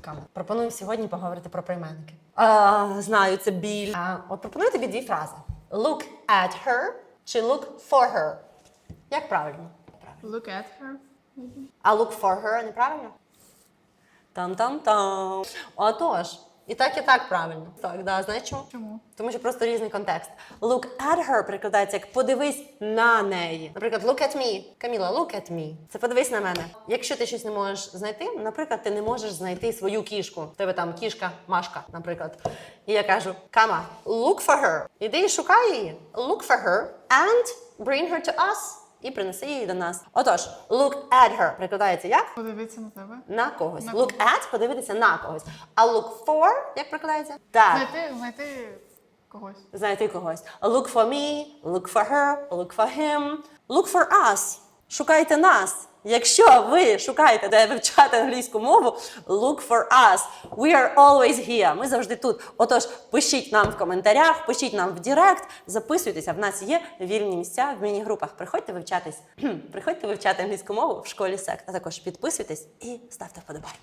Кама. Пропоную сьогодні поговорити про прийменники. А, знаю, це біль. А, от пропоную тобі дві фрази: look at her чи look for her. Як правильно? Look at her. А look for her неправильно? Там-там-там. Отож, і так, і так правильно. Так, да, знаєш чому? Чому? Тому що просто різний контекст. Look at her перекладається як подивись на неї. Наприклад, look at me. Каміла, look at me. Це подивись на мене. Якщо ти щось не можеш знайти, наприклад, ти не можеш знайти свою кішку. В тебе там кішка, Машка, наприклад. І я кажу: Кама, look for her. Іди і шукай її. Look for her and bring her to us. І принеси її до нас. Отож, look at her прикладається як? Подивитися на тебе. На когось. На Look at подивитися на когось. А look for як прикладається? Так. Знайти, знайти когось. Знайти когось. Look for me, look for her, look for him, look for us. Шукайте нас. Якщо ви шукаєте, де вивчати англійську мову, look for us. We are always here. Ми завжди тут. Отож, пишіть нам в коментарях, пишіть нам в Директ, записуйтеся. В нас є вільні місця в міні-групах. Приходьте вивчатись. Приходьте вивчати англійську мову в школі сект. А також підписуйтесь і ставте вподобайку.